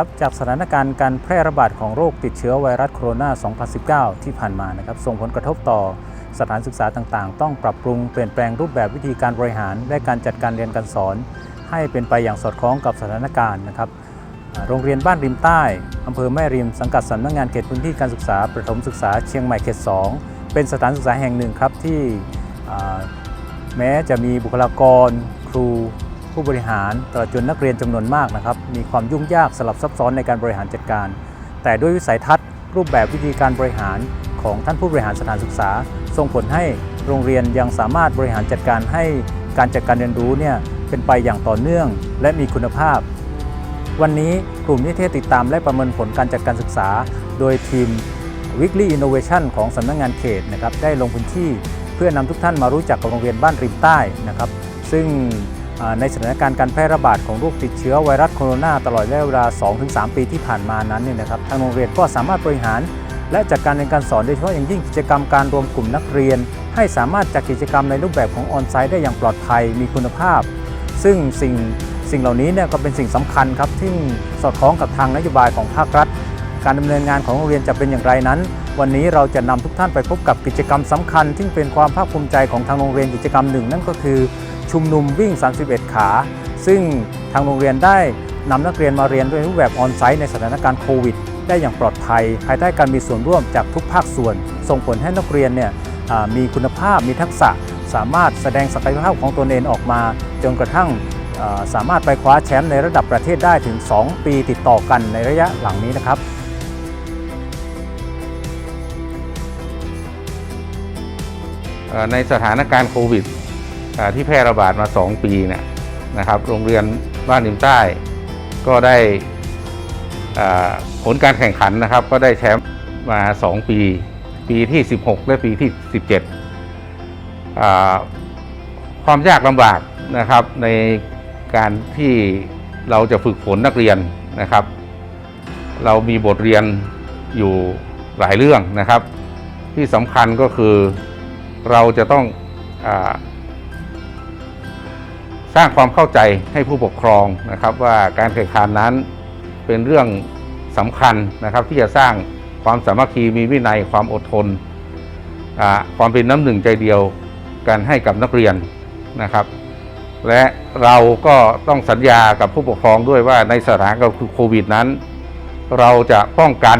ครับจากสถานการณ์การแพร่ระบาดของโรคติดเชื้อไวรัสโคโรนา 2019 ที่ผ่านมานะครับส่งผลกระทบต่อสถานศึกษาต่างๆ ต้องปรับปรุงเปลี่ยนแปลงรูปแบบวิธีการบริหาร และการจัดการเรียนการสอน ให้เป็นไปอย่างสอดคล้องกับสถานการณ์นะครับโรงเรียนบ้านริมใต้อำเภอแม่ริมสังกัดสำนักงานเขตพื้นที่การศึกษาประถมศึกษาเชียงใหม่เขต 2 เป็นสถานศึกษาแห่งหนึ่งครับที่แม้จะมีบุคลากร ครู ผู้บริหารตลอดจนนักเรียนจำนวนมากนะครับ มีความยุ่งยากสลับซับซ้อนในการบริหารจัดการ แต่ด้วยวิสัยทัศน์ รูปแบบวิธีการบริหารของท่านผู้บริหารสถานศึกษา ส่งผลให้โรงเรียนยังสามารถบริหารจัดการให้การจัดการเรียนรู้เนี่ยเป็นไปอย่างต่อเนื่อง และมีคุณภาพ วันนี้กลุ่มนิเทศติดตามและประเมินผลการจัดการศึกษา โดยทีม Weekly Innovation ของสำนักงงานเขตนะครับได้ลงพื้นที่เพื่อนำทุกท่านมารู้จักกับโรงเรียนบ้านริมใต้นะครับ ซึ่ง ในสถานการณ์การแพร่ระบาดของโรคติดเชื้อไวรัสโคโรนาตลอดระยะเวลา 2-3 ปีที่ผ่านมานั้นเนี่ยนะครับทางโรงเรียนก็สามารถบริหาร และจัดการเรียนการสอนโดยเฉพาะอย่างยิ่งกิจกรรมการรวมกลุ่มนักเรียน ให้สามารถจัดกิจกรรมในรูปแบบของออนไซต์ได้อย่างปลอดภัยมีคุณภาพ ซึ่งสิ่งสิ่งเหล่านี้เนี่ยก็เป็นสิ่งสำคัญครับที่สอดคล้องกับทางนโยบายของภาครัฐ การดำเนินงานของโรงเรียนจะเป็นอย่างไรนั้น วันนี้เราจะนำทุกท่านไปพบกับกิจกรรมสำคัญ ที่เป็นความภาคภูมิใจของทางโรงเรียนกิจกรรมหนึ่งนั่นก็คือชุมนุมวิ่ง 31 ขา ซึ่งทางโรงเรียนได้นำนักเรียนมาเรียนด้วยรูปแบบออนไซต์ในสถานการณ์โควิด ได้อย่างปลอดภัย ภายใต้การมีส่วนร่วมจากทุกภาคส่วน ส่งผลให้นักเรียนเนี่ยมีคุณภาพมีทักษะ สามารถแสดงศักยภาพของตนเองออกมา จนกระทั่งสามารถไปคว้าแชมป์ในระดับประเทศได้ถึง 2 ปีติดต่อกันในระยะหลังนี้นะครับ ในสถานการณ์โควิดที่แพร่ระบาดมา 2 ปีเนี่ยนะครับโรงเรียนบ้านริมใต้ก็ได้ผลการแข่งขันนะครับ ก็ได้แชมป์มา 2 ปี ปีที่ 16 และปีที่ 17 ความยากลำบากนะครับในการที่เราจะฝึกฝนนักเรียนนะครับ เรามีบทเรียนอยู่หลายเรื่องนะครับ ที่สำคัญก็คือ เราจะต้องอสร้างความเข้าใจให้ผู้ปกครองนะครับ ว่าการแข่งขันนั้นเป็นเรื่องสำคัญนะครับ ที่จะสร้างความสามัคคีมีวินัยความอดทน ความเป็นน้ำหนึ่งใจเดียวกันให้กับนักเรียนนะครับ และเราก็ต้องสัญญากับผู้ปกครองด้วยว่าในสถานการณ์โควิดนั้น เราจะป้องกัน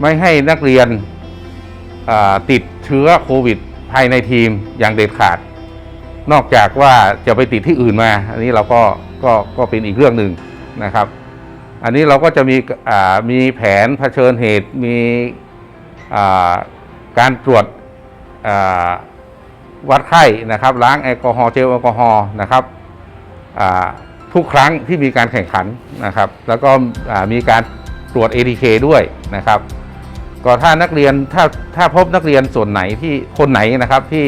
ไม่ให้นักเรียน ติดเชื้อโควิดภายในทีมอย่างเด็ดขาด นอกจากว่าจะไปติดที่อื่นมา อันนี้เราก็ก็ก็เป็นอีกเรื่องหนึ่งนะครับ อันนี้เราก็จะมีมีแผนเผชิญเหตุมีการตรวจวัดไข้นะครับ ล้างแอลกอฮอล์เจลแอลกอฮอล์นะครับทุกครั้งที่มีการแข่งขันนะครับ แล้วก็มีการตรวจ ATK ด้วยนะครับ ก็ถ้านักเรียนถ้าถ้าพบนักเรียนส่วนไหนที่คนไหนนะครับที่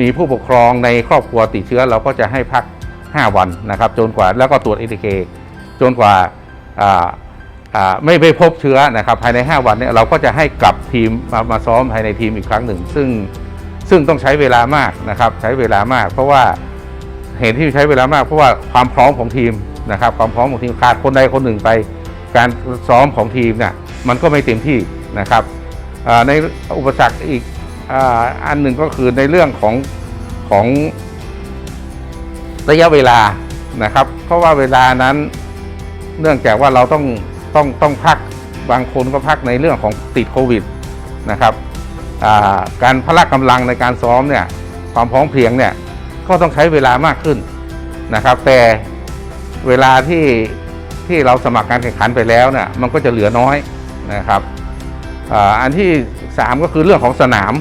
มีผู้ปกครองในครอบครัวติดเชื้อ เราก็จะให้พัก 5 วันนะครับจนกว่าแล้วก็ตรวจ ATK จนกว่าอ่าอ่าไม่ไปพบเชื้อนะครับภายใน 5 วันเนี่ยเราก็จะให้กลับทีมมามาซ้อมภายในทีมอีกครั้งหนึ่ง ซึ่งซึ่งต้องใช้เวลามากนะครับใช้เวลามาก เพราะว่าเหตุที่ใช้เวลามาก เพราะว่าความพร้อมของทีมนะครับความพร้อมของทีมขาดคนใดคนหนึ่งไป การซ้อมของทีมเนี่ย มันก็ไม่เต็มที่นะครับในอุปสรรคอีกอันหนึ่งก็คือในเรื่องของของระยะเวลานะครับ เพราะว่าเวลานั้นเนื่องจากว่าเราต้องต้องต้องพักบางคนก็พักในเรื่องของติดโควิดนะครับการพละกำลังในการซ้อมเนี่ยความพร้อมเพรียงเนี่ยก็ต้องใช้เวลามากขึ้นนะครับ แต่เวลาที่ที่เราสมัครการแข่งขันไปแล้วเนี่ยมันก็จะเหลือน้อย นะครับอันที่ 3 ก็คือเรื่องของสนาม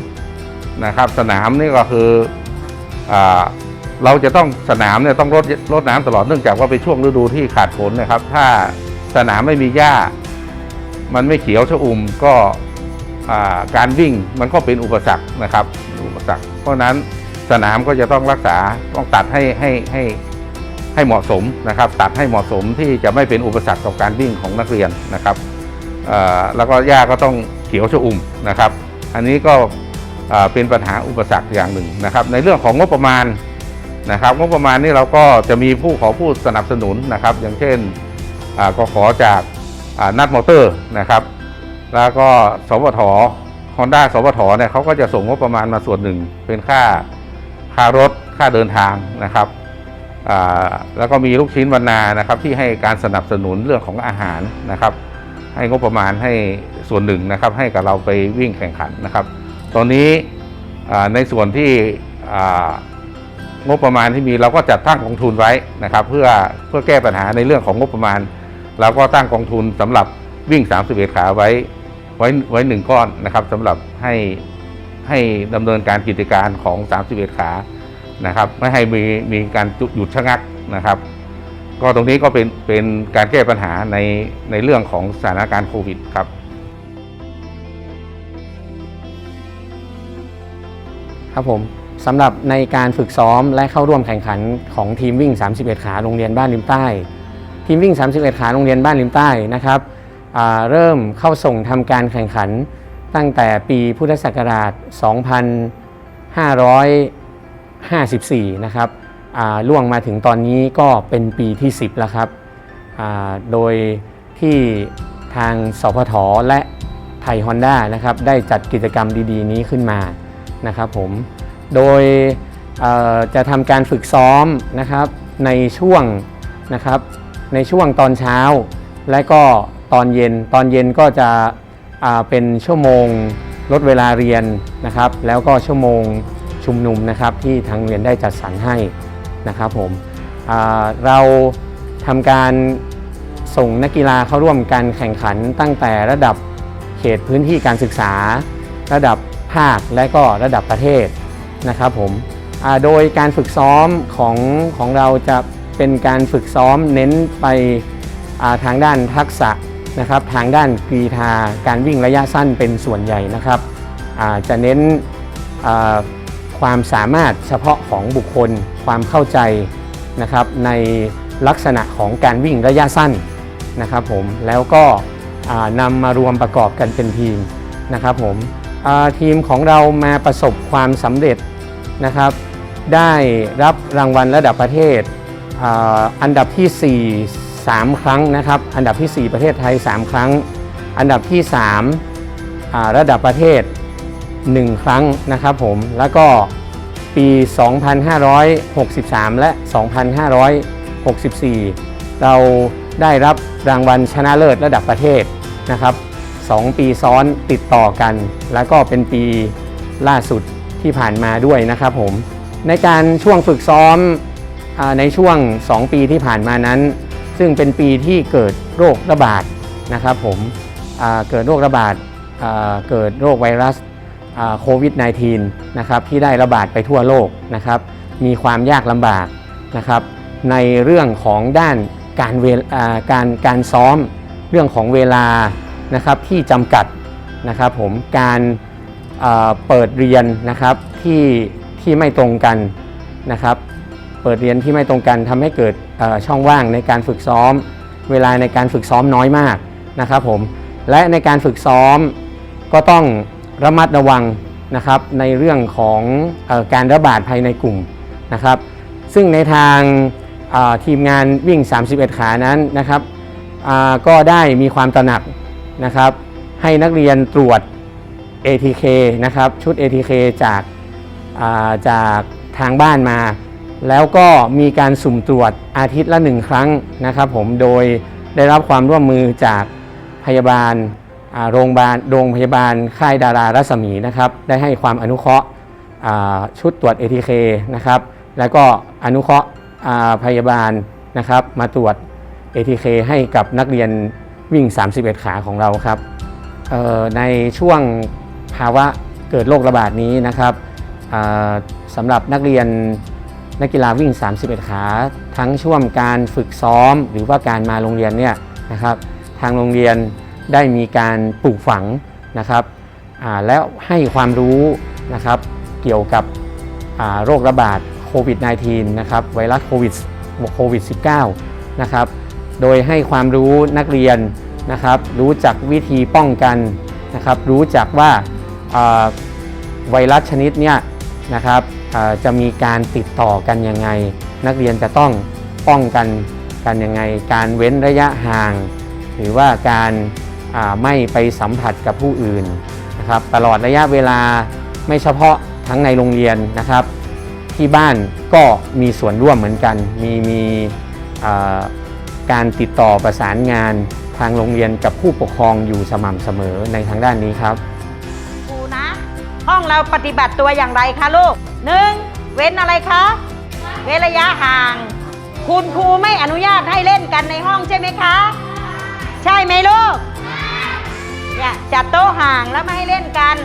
นะครับ สนามนี่ก็คืออเราจะต้องสนามเนี่ยต้องรดรดน้ำตลอดเนื่องจากว่าเป็นช่วงฤดูที่ขาดฝนนะครับ ถ้าสนามไม่มีหญ้า มันไม่เขียวชอุ่มก็การวิ่งมันก็เป็นอุปสรรคนะครับ อุปสรรค เพราะนั้นสนามก็จะต้องรักษาต้องตัดให้ให้ให้ให้เหมาะสมนะครับ ตัดให้เหมาะสมที่จะไม่เป็นอุปสรรคต่อการวิ่งของนักเรียนนะครับ แล้วก็หญ้าก็ต้องเขียวชอุ่มนะครับ อันนี้ก็เป็นปัญหาอุปสรรคอย่างหนึ่งนะครับ ในเรื่องของงบประมาณนะครับ งบประมาณนี้เราก็จะมีผู้ขอผู้สนับสนุนนะครับ อย่างเช่นก็ขอจากนัดมอเตอร์นะครับ แล้วก็สวทฮอนด้าสวทเนี่ยเขาก็จะส่งงบประมาณมาส่วนหนึ่ง เป็นค่าค่ารถค่าเดินทางนะครับแล้วก็มีลูกชิ้นวรรณานะครับที่ให้การสนับสนุนเรื่องของอาหารนะครับ ให้งบประมาณให้ส่วนหนึ่งนะครับ ให้กับเราไปวิ่งแข่งขันนะครับ ตอนนี้ในส่วนที่งบประมาณที่มีเราก็จัดตั้งกองทุนไว้นะครับ เพื่อเพื่อแก้ปัญหาในเรื่องของงบประมาณ เราก็ตั้งกองทุนสำหรับวิ่ง 31 ขาไว้ไว้ไว้หนึ่งก้อนนะครับสำหรับให้ให้ดำเนินการกิจการของ 31 ขานะครับ ไม่ให้มีมีการหยุดชะงักนะครับ ก็ตรงนี้ก็เป็นเป็นการแก้ปัญหาในในเรื่องของสถานการณ์โควิดครับ ครับผมสำหรับในการฝึกซ้อมและเข้าร่วมแข่งขันของทีมวิ่ง 31 ขาโรงเรียนบ้านริมใต้ ทีมวิ่ง 31 ขาโรงเรียนบ้านริมใต้นะครับเริ่มเข้าส่งทำการแข่งขันตั้งแต่ปีพุทธศักราช 2554 นะครับอ่า ล่วงมาถึงตอนนี้ก็เป็นปีที่ 10 แล้วครับโดยที่ทางสพทและไทยฮอนด้านะครับได้จัดกิจกรรมดีๆ นี้ขึ้นมานะครับผมโดยจะทำการฝึกซ้อมนะครับในช่วงนะครับในช่วงตอนเช้า และก็ตอนเย็นตอนเย็นก็จะเป็นชั่วโมงลดเวลาเรียนนะครับ แล้วก็ชั่วโมงชุมนุมนะครับที่ทางเรียนได้จัดสรรให้ นะครับผมเราทำการส่งนักกีฬาเข้าร่วมการแข่งขันตั้งแต่ระดับเขตพื้นที่การศึกษา ระดับภาคและก็ระดับประเทศนะครับผมโดยการฝึกซ้อมของของเราจะเป็นการฝึกซ้อมเน้นไปาทางด้านทักษะนะครับทางด้านกรีธาการวิ่งระยะสั้นเป็นส่วนใหญ่นะครับจะเน้น ความสามารถเฉพาะของบุคคล ความเข้าใจนะครับในลักษณะของการวิ่งระยะสั้นนะครับผมแล้วก็นำมารวมประกอบกันเป็นทีมนะครับผมทีมของเรามาประสบความสำเร็จนะครับ ได้รับรางวัลระดับประเทศอันดับที่ 4 3 ครั้งนะครับ อันดับที่ 4 ประเทศไทย 3 ครั้ง อันดับที่ 3 ระดับประเทศ 1 ครั้งนะครับผมแล้วก็ปี 2563 และ 2564 เราได้รับรางวัลชนะเลิศระดับประเทศนะครับ 2 ปีซ้อนติดต่อกัน แล้วก็เป็นปีล่าสุดที่ผ่านมาด้วยนะครับผมในการช่วงฝึกซ้อมในช่วง 2 ปีที่ผ่านมานั้น ซึ่งเป็นปีที่เกิดโรคระบาดนะครับผมเกิดโรคระบาดเกิดโรคไวรัส โควิด -19 นะครับที่ได้ระบาดไปทั่วโลกนะครับมีความยากลำบากนะครับในเรื่องของด้านการเวล่าการการซ้อมเรื่องของเวลานะครับที่จำกัดนะครับผมการเปิดเรียนนะครับที่ที่ไม่ตรงกันนะครับเปิดเรียนที่ไม่ตรงกันทำให้เกิดช่องว่างในการฝึกซ้อม เวลาในการฝึกซ้อมน้อยมากนะครับผมและในการฝึกซ้อมก็ต้อง ระมัดระวังนะครับในเรื่องของอการระบาดภายในกลุ่มนะครับ ซึ่งในทางทีมงานวิ่ง 31 ขานั้นนะครับก็ได้มีความตระหนักนะครับให้นักเรียนตรวจ ATK นะครับชุด ATK จากาจากทางบ้านมา แล้วก็มีการสุ่มตรวจอาทิตย์ละหนึ่งครั้งนะครับผมโดยได้รับความร่วมมือจากพยาบาล โรงพยาบาลโรงพยาบาลค่ายดารารัศมีนะครับได้ให้ความอนุเคราะห์ชุดตรวจ ATK นะครับแล้วก็อนุเคราะห์พยาบาลนะครับมาตรวจ ATK ให้กับนักเรียนวิ่ง 31 ขาของเราครับในช่วงภาวะเกิดโรคระบาดนี้นะครับสำหรับนักเรียนนักกีฬาวิ่ง 31 ขา ทั้งช่วงการฝึกซ้อม หรือว่าการมาโรงเรียนเนี่ยนะครับทางโรงเรียน ได้มีการปลูกฝังนะครับแล้วให้ความรู้นะครับเกี่ยวกับโรคระบาดโควิด -19 นะครับไวรัสโควิดโควิด -19 นะครับโดยให้ความรู้นักเรียนนะครับรู้จักวิธีป้องกันนะครับรู้จักว่าไวรัสชนิดเนี้ยนะครับจะมีการติดต่อกันยังไง นักเรียนจะต้องป้องกันกันยังไง การเว้นระยะห่าง หรือว่าการ ไม่ไปสัมผัสกับผู้อื่นนะครับตลอดระยะเวลาไม่เฉพาะทั้งในโรงเรียนนะครับ ที่บ้านก็มีส่วนร่วมเหมือนกัน มีมีการติดต่อประสานงานทางโรงเรียนกับผู้ปกครองอยู่สม่ำเสมอในทางด้านนี้ครับครูนะห้องเราปฏิบัติตัวอย่างไรคะลูกหนึ่งเว้นอะไรคะ เว้นระยะห่าง คุณครูไม่อนุญาตให้เล่นกันในห้องใช่ไหมคะ ใช่ไหมลูก เนี่ยจัดโต๊ะห่างแล้วไม่ให้เล่นกัน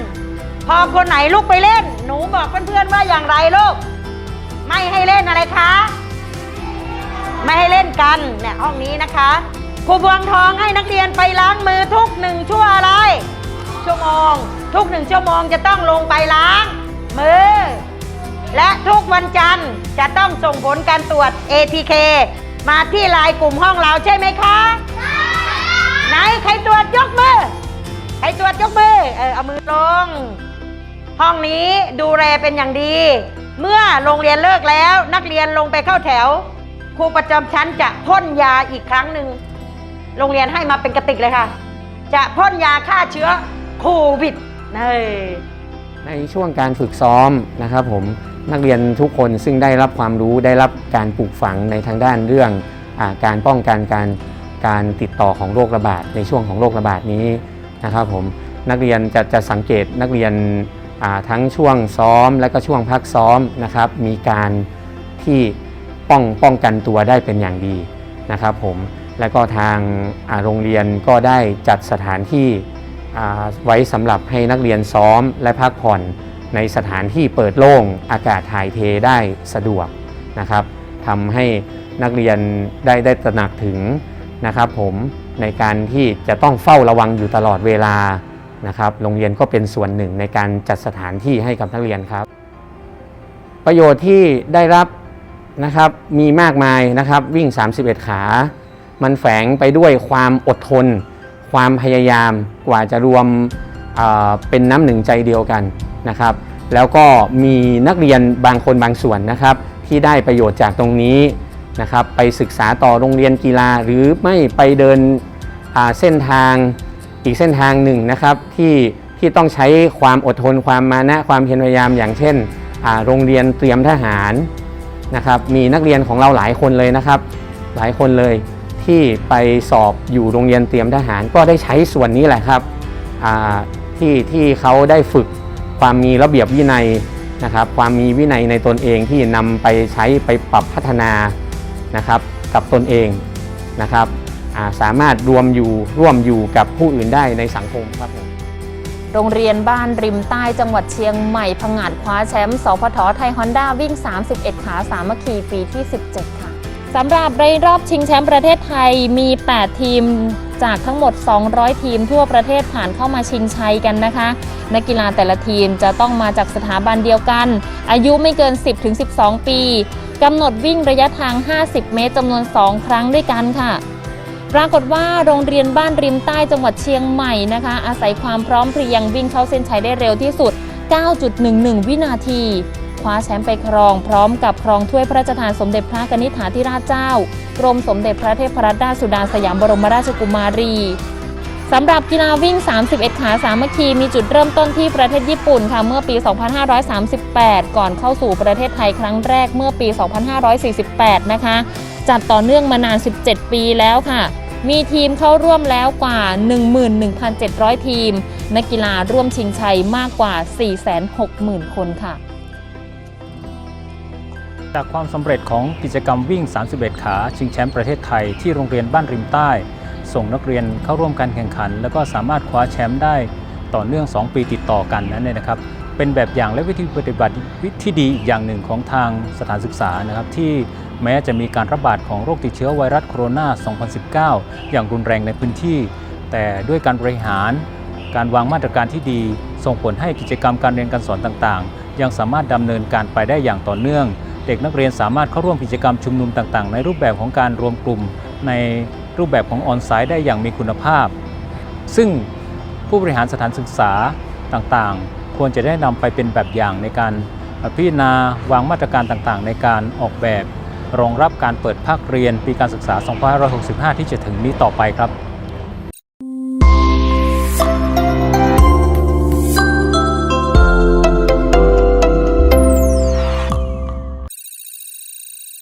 พอคนไหนลุกไปเล่น หนูบอกเพื่อนๆว่าอย่างไรลูก ไม่ให้เล่นอะไรคะ ไม่ให้เล่นกันเนี่ยห้องนี้นะคะครูบวงทองให้นักเรียนไปล้างมือทุกหนึ่งชั่วอะไร ชั่วโมง ทุกหนึ่งชั่วโมงจะต้องลงไปล้างมือ และทุกวันจันทร์จะต้องส่งผลการตรวจ ATK มาที่ไลน์กลุ่มห้องเราใช่ไหมคะ ไหนใครตรวจยกมือ ใครตรวจยกมือเออเอามือลง ห้องนี้ดูแลเป็นอย่างดี เมื่อโรงเรียนเลิกแล้วนักเรียนลงไปเข้าแถว ครูประจำชั้นจะพ่นยาอีกครั้งหนึ่งโรงเรียนให้มาเป็นกระติกเลยค่ะ จะพ่นยาฆ่าเชื้อโควิดเฮ้ยในช่วงการฝึกซ้อมนะครับผมนักเรียนทุกคนซึ่งได้รับความรู้ได้รับการปลูกฝังในทางด้านเรื่องอาการป้องกันการการติดต่อของโรคระบาดในช่วงของโรคระบาดนี้ นะครับผมนักเรียนจะจะสังเกตนักเรียนทั้งช่วงซ้อมและก็ช่วงพักซ้อมนะครับ มีการที่ป้องป้องกันตัวได้เป็นอย่างดีนะครับผมและก็ทางโรงเรียนก็ได้จัดสถานที่ไว้สำหรับให้นักเรียนซ้อมและพักผ่อนในสถานที่เปิดโล่งอากาศถ่ายเทได้สะดวกนะครับทำให้นักเรียนได้ได้ตระหนักถึงนะครับผม ในการที่จะต้องเฝ้าระวังอยู่ตลอดเวลานะครับ โรงเรียนก็เป็นส่วนหนึ่งในการจัดสถานที่ให้กับนักเรียนครับ ประโยชน์ที่ได้รับนะครับมีมากมายนะครับวิ่ง 31 ขา มันแฝงไปด้วยความอดทน ความพยายามกว่าจะรวมเเป็นน้ำหนึ่งใจเดียวกันนะครับ แล้วก็มีนักเรียนบางคนบางส่วนนะครับ ที่ได้ประโยชน์จากตรงนี้ นะครับไปศึกษาต่อโรงเรียนกีฬา หรือไม่ไปเดินเส้นทางอีกเส้นทางหนึ่งนะครับที่ที่ต้องใช้ความอดทนความมานะความเพียรพยายามอย่างเช่นโรงเรียนเตรียมทหารนะครับมีนักเรียนของเราหลายคนเลยนะครับ หลายคนเลยที่ไปสอบอยู่โรงเรียนเตรียมทหาร ก็ได้ใช้ส่วนนี้แหละครับที่ที่เขาได้ฝึกความมีระเบียบวินัยนะครับความมีวินัยในตนเองที่นำไปใช้ไปปรับพัฒนา นะครับกับตนเองนะครับาสามารถรวมอยู่ร่วมอยู่กับผู้อื่นได้ในสังคมครับผมโรงเรียนบ้านริมใต้จังหวัดเชียงใหม่พงงาดคว้าแชมป์สพทไทยฮอนด้าวิ่ง 31 ขาสามัคคีปีที่ 17 ค่ะสำหรับในรอบชิงแชมป์ประเทศไทยมี 8 ทีมจากทั้งหมด 200 ทีมทั่วประเทศผ่านเข้ามาชิงชัยกันนะคะ นักกีฬาแต่ละทีมจะต้องมาจากสถาบันเดียวกัน อายุไม่เกิน 10-12 ปี กำหนดวิ่งระยะทาง 50 เมตรจำนวน 2 ครั้งด้วยกันค่ะ ปรากฏว่าโรงเรียนบ้านริมใต้จังหวัดเชียงใหม่นะคะ อาศัยความพร้อมเพรียงวิ่งเข้าเส้นชัยได้เร็วที่สุด 9.11 วินาที คว้าแชมป์ไปครอง พร้อมกับครองถ้วยพระราชทานสมเด็จพระกนิษฐาธิราชเจ้ากรมสมเด็จพระเทพรัตนราชสุดาสยามบรมราชกุมารี สำหรับกีฬาวิ่ง 31 ขาสามัคคีมีจุดเริ่มต้นที่ประเทศญี่ปุ่นค่ะเมื่อปี 2538 ก่อนเข้าสู่ประเทศไทยครั้งแรกเมื่อปี 2548 นะคะ จัดต่อเนื่องมานาน 17 ปีแล้วค่ะ มีทีมเข้าร่วมแล้วกว่า 11,700 ทีม นักกีฬาร่วมชิงชัยมากกว่า 460,000 คนค่ะ จากความสำเร็จของกิจกรรมวิ่ง 31 ขาชิงแชมป์ประเทศไทยที่โรงเรียนบ้านริมใต้ ส่งนักเรียนเข้าร่วมการแข่งขัน แล้วก็สามารถคว้าแชมป์ได้ต่อเนื่อง 2 ปีติดต่อกันนั้นเนี่ยนะครับ เป็นแบบอย่างและวิธีปฏิบัติที่ดีอีกอย่างหนึ่งของทางสถานศึกษานะครับ ที่แม้จะมีการระบาดของโรคติดเชื้อไวรัสโคโรนา 2019 อย่างรุนแรงในพื้นที่ แต่ด้วยการบริหาร การวางมาตรการที่ดี ส่งผลให้กิจกรรมการเรียนการสอนต่างๆ ยังสามารถดำเนินการไปได้อย่างต่อเนื่อง เด็กนักเรียนสามารถเข้าร่วมกิจกรรมชุมนุมต่างๆ ในรูปแบบของการรวมกลุ่มใน รูปแบบของออนไซต์ได้อย่างมีคุณภาพ ซึ่งผู้บริหารสถานศึกษาต่างๆ ควรจะได้นำไปเป็นแบบอย่างในการพิจารณาวางมาตรการต่างๆ ในการออกแบบ รองรับการเปิดภาคเรียนปีการศึกษา 2565 ที่จะถึงนี้ต่อไปครับ